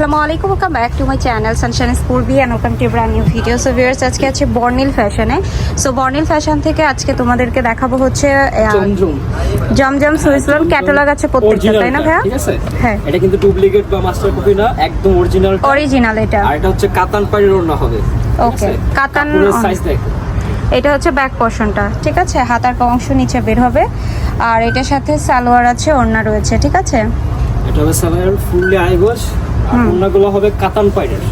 আসসালামু আলাইকুম welcome back to my channel sunshine school B and welcome to brand new video so viewers আজকে আছে বর্নিল ফ্যাশনে so বর্নিল fashion থেকে আজকে তোমাদেরকে দেখাবো হচ্ছে জমজম। সুইসলন ক্যাটালগ আছে প্রত্যেকটা তাই না ভাইয়া? ঠিক আছে? হ্যাঁ। এটা কিন্তু ডুপ্লিকেট বা মাস্টার কপি না একদম অরিজিনাল অরিজিনাল এটা। আর এটা হচ্ছে কাতান পাড়ের ওড়না হবে ওকে কাতান সাইজ দেখো। এটা হচ্ছে ব্যাক পোর্শনটা ঠিক আছে? হাতার অংশ নিচে বের হবে। আর এটার সাথে সালোয়ার আছে ওড়না রয়েছে ঠিক আছে? এটা হবে সালোয়ার ফুললি আইগোস আর ওড়নাগুলো হবে কাতান পাড়ের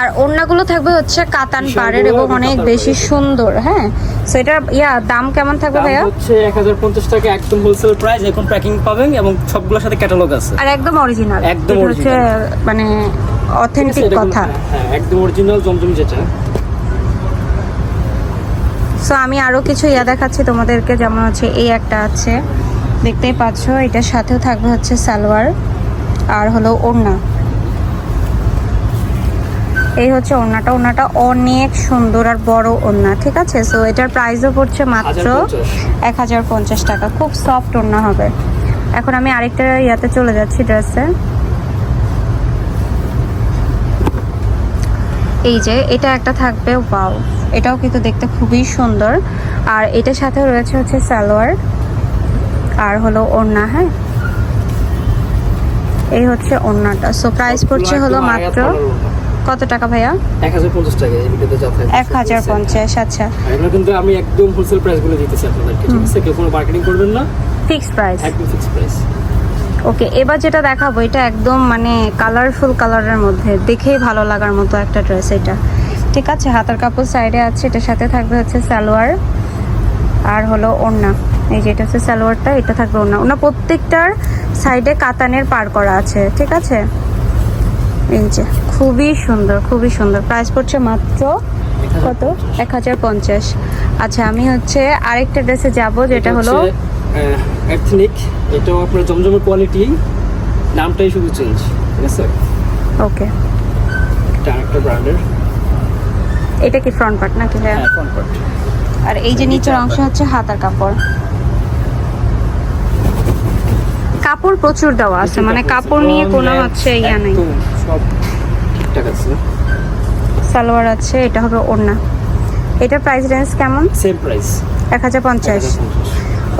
আর ওড়নাগুলো থাকবে হচ্ছে কাতান পাড়ের এবং অনেক বেশি সুন্দর হ্যাঁ? সো এটার ইয়া দাম কেমন থাকবে ভাইয়া? হচ্ছে এক হাজার পঞ্চাশ টাকা একদম হোলসেল প্রাইস এখন প্যাকিং পাবেন এবং সবগুলোর সাথে ক্যাটালগ আছে। আর একদম অরিজিনাল একদম হচ্ছে মানে অথেন্টিক কথা। হ্যাঁ একদম অরিজিনাল জমজম যেটা। সো আমি আরও কিছু ইয়া দেখাচ্ছি তোমাদেরকে যেমন হচ্ছে এই একটা আছে। দেখতেই পাচ্ছ এটার সাথেও থাকবে হচ্ছে সালোয়ার আর হলো ওড়না। এই হচ্ছে ওড়নাটা। ওড়নাটা অনেক সুন্দর আর বড় ওড়না ঠিক আছে? সো এটার প্রাইসও পড়ছে মাত্র 1050 এক হাজার পঞ্চাশ টাকা। খুব সফট ওড়না হবে। এখন আমি আরেকটা ইয়াতে চলে যাচ্ছি ড্রেসে এই যে এটা একটা থাকবে ওয়াও এটাও কিন্তু দেখতে খুবই সুন্দর। আর এটার সাথে রয়েছে হচ্ছে সালোয়ার। আর হলো ওড়না হ্যাঁ? এই হচ্ছে ওড়নাটা। সো প্রাইস পড়ছে হলো মাত্র। কত টাকা ভাইয়া? এক হাজার পঞ্চাশ টাকা এই ভিডিওতে যা থাকবে এক হাজার পঞ্চাশ আচ্ছা। এগুলো কিন্তু আমি একদম হোলসেল প্রাইস বলে দিতেছি আপনাদেরকে ঠিক আছে? কেউ কোনো মার্কেটিং করবেন না। ফিক্সড প্রাইস একদম ফিক্স প্রাইস ওকে এবার যেটা দেখাবো এটা একদম মানে কালারফুল কালারের মধ্যে দেখেই ভালো লাগার মতো একটা ড্রেস এটা। ঠিক আছে হাতার কাপড় সাইডে আছে এটার সাথে থাকবে হচ্ছে সালোয়ার আর হলো ওড়না। এই যে এটা হচ্ছে সালোয়ারটা এটা থাকবে ওড়না। ওনা প্রত্যেকটার সাইডে কাতানের পার করা আছে ঠিক আছে? এই যে। খুবই সুন্দর খুবই সুন্দর। প্রাইস পড়ছে মাত্র কত? এক হাজার পঞ্চাশ। আচ্ছা আমি হচ্ছে আরেকটা ড্রেসে যাব যেটা হলো এথনিক এটাও আপনার জমজমের কোয়ালিটি নামটাই শুধু চেঞ্জ ঠিক আছে? ওকে এটা আরেকটা ব্র্যান্ডের এটা কি ফ্রন্ট পার্ট নাকি? হ্যাঁ ফ্রন্ট পার্ট আর এই যে নিচের অংশ হচ্ছে হাতার কাপড়। কাপড় প্রচুর দেওয়া আছে মানে কাপড় নিয়ে কোনো হচ্ছে ইয়া নেই। ঠিকঠাক আছে? সালোয়ার আছে এটা হবে ওড়না। এটার প্রাইস রেঞ্জ কেমন? সেম প্রাইস এক হাজার পঞ্চাশ।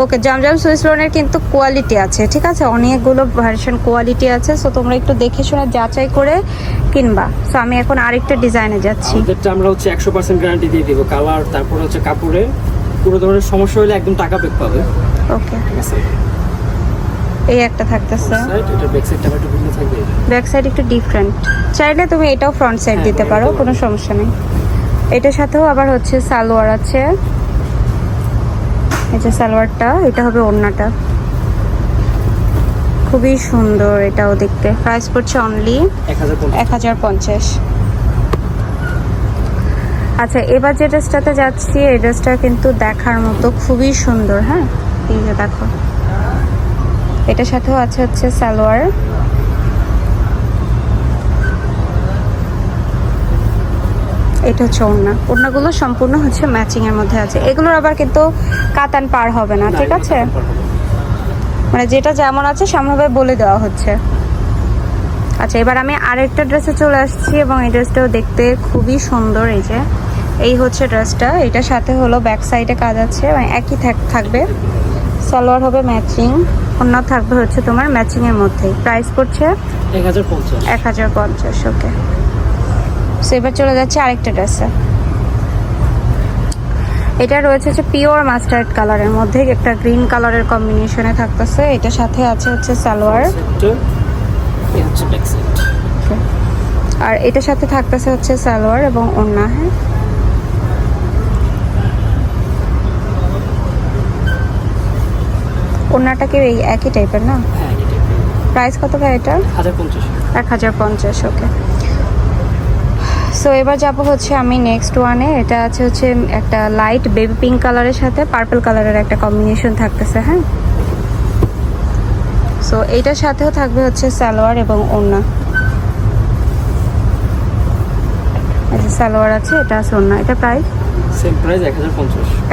ওকে জমজম সুইস লোনের কিন্তু কোয়ালিটি আছে ঠিক আছে? অনেকগুলো ভার্সন কোয়ালিটি আছে সো তোমরা একটু দেখে শুনে যাচাই করে কিনবা। সো আমি এখন আরেকটা ডিজাইনে যাচ্ছি। আমাদেরটা আমরা হচ্ছে একশো পার্সেন্ট গ্যারান্টি দিয়ে দিব কালার তারপর হচ্ছে কাপড়ে কোনো ধরনের সমস্যা হলে একদম টাকা ব্যাক পাবে। ওকে এই একটা থাকতেছে। সাইড ব্যাক সাইড একটু ডিফারেন্ট চাইলে তুমি এটাও ফ্রন্ট সাইড হ্যাঁ, দিতে পারো কোনো সমস্যা নেই। এটার সাথেও আবার হচ্ছে সালোয়ার আছে। এই যে সালোয়ারটা এটা হবে ওড়নাটা। খুবই সুন্দর এটাও দেখতে। প্রাইস পড়ছে অনলি এক হাজার পঞ্চাশ। আচ্ছা এবার যে ড্রেসটাতে যাচ্ছি এই ড্রেসটা কিন্তু দেখার মতো খুবই সুন্দর হ্যাঁ? এই যে দেখো। এটার সাথেও আছে হচ্ছে সালোয়ার। এটা হচ্ছে ওড়না। ওড়নাগুলো সম্পূর্ণ হচ্ছে ম্যাচিং এর মধ্যে আছে। এগুলোর আবার কিন্তু কাতান পার হবে না ঠিক আছে? মানে যেটা যেমন আছে সেমনভাবে বলে দেওয়া হচ্ছে। আচ্ছা এবার আমি আরেকটা ড্রেসে চলে আসছি এবং এই ড্রেসটাও দেখতে খুবই সুন্দর এই যে। এই হচ্ছে ড্রেসটা এটার সাথে হলো ব্যাক সাইডে কাজ আছে মানে একই থাক- থাকবে। সালোয়ার হবে ম্যাচিং অন্য থাকবে হচ্ছে তোমার ম্যাচিং এর মধ্যেই প্রাইস পড়ছে এক হাজার পঞ্চাশ। ওকে সো এবার চলে যাচ্ছে আরেকটা ড্রেসে এটা রয়েছে হচ্ছে পিওর মাস্টার্ড কালারের মধ্যে একটা গ্রিন কালারের কম্বিনেশনে থাকতেছে। এটা সাথে আছে হচ্ছে সালোয়ার। আর এটার সাথে থাকতেছে হচ্ছে সালোয়ার এবং ওড়না হ্যাঁ? ওড়নাটা কি এই একই টাইপের না? হ্যাঁ প্রাইস কত ভাই পঞ্চাশ। এক হাজার পঞ্চাশ ওকে সো এবার যাব হচ্ছে আমি নেক্সট ওয়ানে এটা আছে হচ্ছে একটা লাইট বেবি পিঙ্ক কালারের সাথে পার্পল কালারের একটা কম্বিনেশন থাকতেছে হ্যাঁ? সো এইটার সাথেও থাকবে হচ্ছে সালোয়ার এবং ওড়না। যে সালোয়ার আছে এটা আছে ওড়না। এটা প্রাইস সেম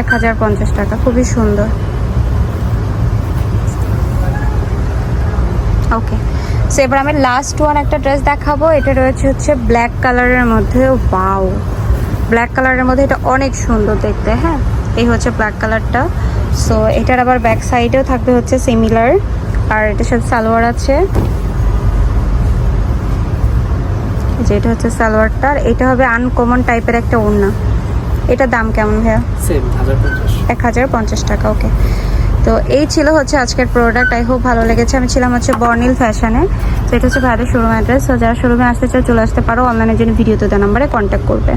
এক হাজার পঞ্চাশ টাকা খুবই সুন্দর ওকে সো এবার আমি লাস্ট ওয়ান একটা ড্রেস দেখাবো। এটা রয়েছে হচ্ছে ব্ল্যাক কালারের মধ্যে। বাউ ব্ল্যাক কালারের মধ্যে এটা অনেক সুন্দর দেখতে হ্যাঁ? এই হচ্ছে ব্ল্যাক কালারটা সো এটার আবার ব্যাক সাইডেও থাকবে হচ্ছে সিমিলার আর এটার সাথে সালোয়ার আছে। যে এটা হচ্ছে সালোয়ারটা। আর এটা হবে আনকমন টাইপের একটা ওড়না। এটার দাম কেমন ভাইয়া? এক হাজার পঞ্চাশ টাকা ওকে তো এই ছিল হচ্ছে আজকের প্রোডাক্ট আই হোপ ভালো লেগেছে। আমি ছিলাম হচ্ছে বর্নিল ফ্যাশনে তো এটা হচ্ছে ভাইদের শোরুম অ্যাড্রেস তো যারা শোরুমে আসতে চাও, চলে আসতে পারো। অনলাইনের জন্য ভিডিওতে দেওয়া নাম্বারে কন্ট্যাক্ট করবে।